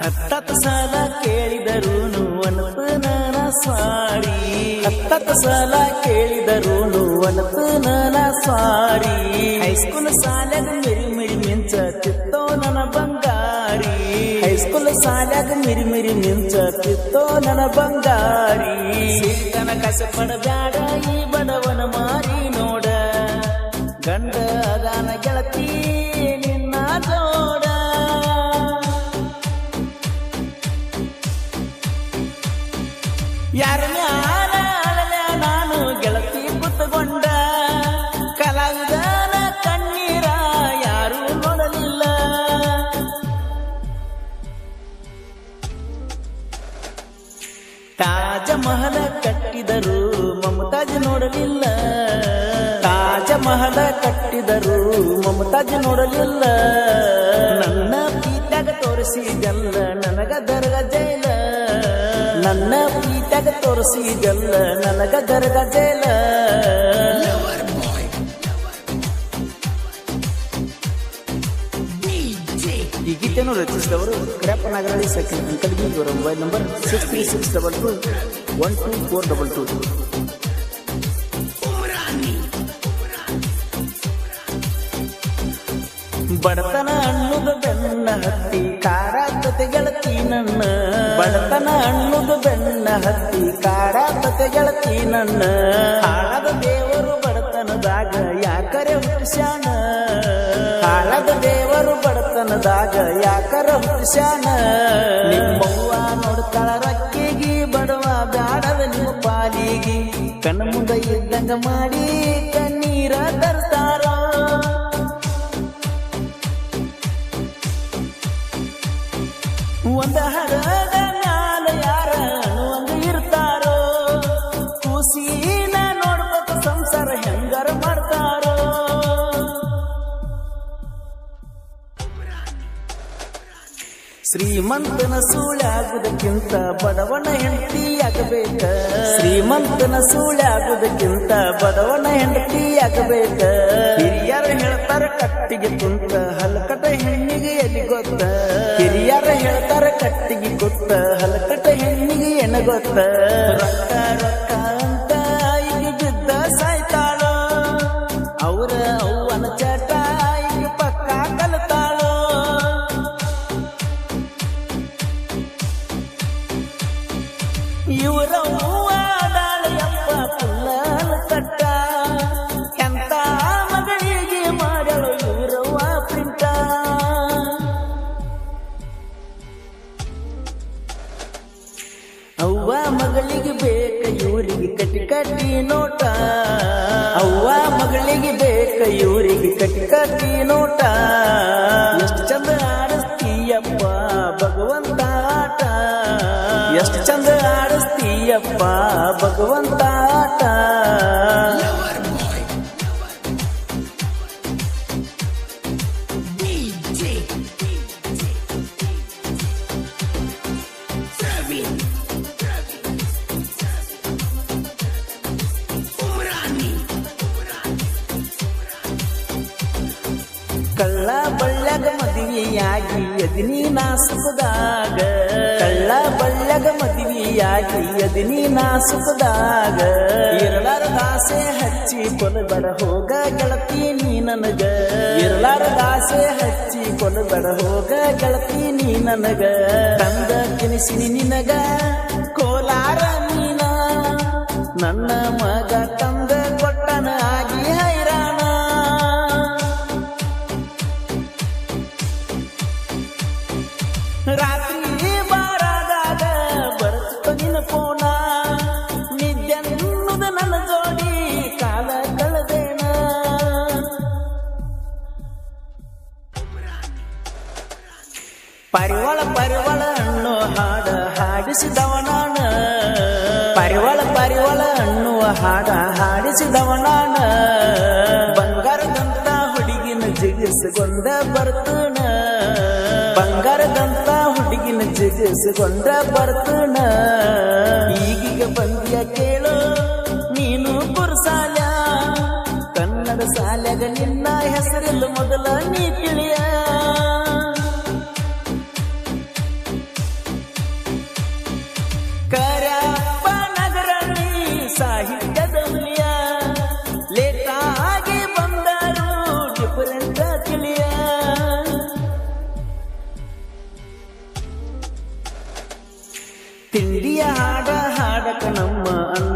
ಹತ್ತತ್ತು ಸಲ ಕೇಳಿದರೂನು ನನ ಸ್ವಾರಿ ಹತ್ತತ್ತು ಸಲ ಕೇಳಿದರೂನು ನನ ಸ್ವಾರಿ ಹೈಸ್ಕೂಲ್ ಸಾಲ್ಯಾಗ ಮಿರಿ ಮಿರಿ ಮಿಂಚತಿತ್ತೋ ನನ್ನ ಬಂಗಾರಿ. ಹೈಸ್ಕೂಲ್ ಸಾಲ್ಯಾಗ ಮಿರಿ ಮಿರಿ ಮಿಂಚತಿತ್ತೋ ನನ್ನ ಬಂಗಾರಿ. ತನ ಕಸ ಪಡಬ್ಯಾಡ ಈ ಬಡವನ ಮಾರಿ ನೋಡ. ಗಂಡ ಅದಾನ ಗೆಳತಿ ನೋಡಲಿಲ್ಲ. ತಾಜ ಮಹಲ ಕಟ್ಟಿದರು ಮಮತಾಜ್ ನೋಡಲಿಲ್ಲ. ನನ್ನ ಪೀತಾಗ ತೋರಿಸಿದಲ್ಲ ನನಗ ದರ್ಗ ಜೈಲ. ನನ್ನ ಪೀತಾಗ ತೋರಿಸಿದಲ್ಲ ನನಗ ದರ್ಗ ಜೈಲ. ಈ ಗೀತೆಯನ್ನು ರಚಿಸಿದವರು crab Nagarali second uncle mobile number six three six double two one two four double two ಬಡತನ ಅನ್ನುದು ಬೆನ್ನ ಹತ್ತಿ ಕಾರ ಗೆಳತಿ ನನ್ನ. ಬಡತನ ಅನ್ನುದು ಬೆನ್ನ ಹತ್ತಿ ಕಾರ ಗೆಳತಿ ನನ್ನ. ಹಾಳದ ದೇವರು ಬಡತನದಾಗ ಯಾಕರೆ ಹುಟ್ಟಿಸ್ಯಾಣ ಹಾಳದ ದೇವರು ಬಡತನದಾಗ ಯಾಕರೆ ಹುಟ್ಟಿಸ್ಯಾಣ ನಿಮ್ಮವ್ವ ನೋಡ್ತಾಳ ರಕ್ಕಿಗಿ, ಬಡವ ಬ್ಯಾಡದ ನಿಮ್ಮ ಪಾಲಿಗಿ. ಕಣ್ಣ ಮುಂದೆ ಇದ್ದಂಗ ಮಾಡಿ ಕಣ್ಣೀರ ತರ್ತಾರ ಒಂದ ಹರದ ಮ್ಯಾಲ ಯಾರ ಒಂದು ಇರ್ತಾರೋ? ಕೂಸಿನ ನೋಡ್ಬೇಕು ಸಂಸಾರ ಹೆಂಗಾರ ಮಾಡ್ತಾರೋ? ಶ್ರೀಮಂತನ ಸೂಳ್ಯಾಗುವುದಕ್ಕಿಂತ ಬಡವನ ಹೆಂಡತಿಯಾಗಬೇಕ? ಶ್ರೀಮಂತನ ಸೂಳ್ಯಾಗುವುದಕ್ಕಿಂತ ಬಡವನ ಹೆಂಡತಿಯಾಗಬೇಕ? ಹಿರಿಯರು ಹೇಳ್ತಾರ ಕಟ್ಟಿಗೆ ಕುಂತ ಹಲಕಟ ಗೊತ್ತ ಹಲಕಟ ಹೆಣ್ಣಿಗೆ ಎಣ ಗೊತ್ತ? ರೊಕ್ಕ ರೊಕ್ಕ. ಕಟ್ಟಿ ಕಟ್ಟಿ ನೋಟ. ಅವ್ವ ಮಗಳಿಗೆ ಬೇಕ ಇವರಿಗೆ ಕಟ್ಟಿ ಕಟ್ಟಿ ನೋಟ. ಎಷ್ಟು ಚಂದ ಆಡಿಸ್ತೀಯಪ್ಪ ಭಗವಂತ ಆಟ. ಎಷ್ಟು ಚಂದ ಆಡಿಸ್ತೀಯಪ್ಪ ಭಗವಂತ ಆಟ. ಬಳ್ಳಗ ಮದುವೆಯಾಗಿ ಯದಿನಿ ನಾಸುಕದಾಗ ಕಳ್ಳ ಬಳ್ಳಗ ಮದುವೆಯಾಗಿ ನಾ ಸುಖದಾಗ. ಇರಲಾರ ದಾಸೆ ಹಚ್ಚಿ ಕೊಲಬಡ ಹೋಗ ಗೆಳತಿ ನೀ ನನಗ. ಇರಲಾರ ದಾಸೆ ಹಚ್ಚಿ ಕೊಲಬಡ ಹೋಗ ಗೆಳತಿ ನೀ ನನಗ. ತಂದ ತಿನಿಸಿನಿ ನಿನಗ, ಕೋಲಾರ ನೀನ. ನನ್ನ ಮಗ ತಂದ ಪರಿವಳ ಪರಿವಳ ಹಣ್ಣು ಹಾಡ ಹಾಡಿಸಿದವನಾನ ಪರಿವಳ ಪರಿವಳ ಅನ್ನುವ ಹಾಡ ಹಾಡಿಸಿದವನಾನ ಬಂಗಾರದಂತ ಹುಡುಗಿನ ಜಿಗಿಸಿಕೊಂಡ ಬರ್ತನ. ಬಂಗಾರದಂತ ಹುಡುಗಿನ ಜಿಗಿಸಿಕೊಂಡ ಬರ್ತಣ ಈಗೀಗ ಬಂದಿಯ ಕೇಳು, ನೀನು ಪುರುಸಾಲ ಕನ್ನಡ ನಿನ್ನ ತಿಂಡಿಯ ಹಾಡ ಹಾಡಕ ನಮ್ಮ ಅಣ್ಣ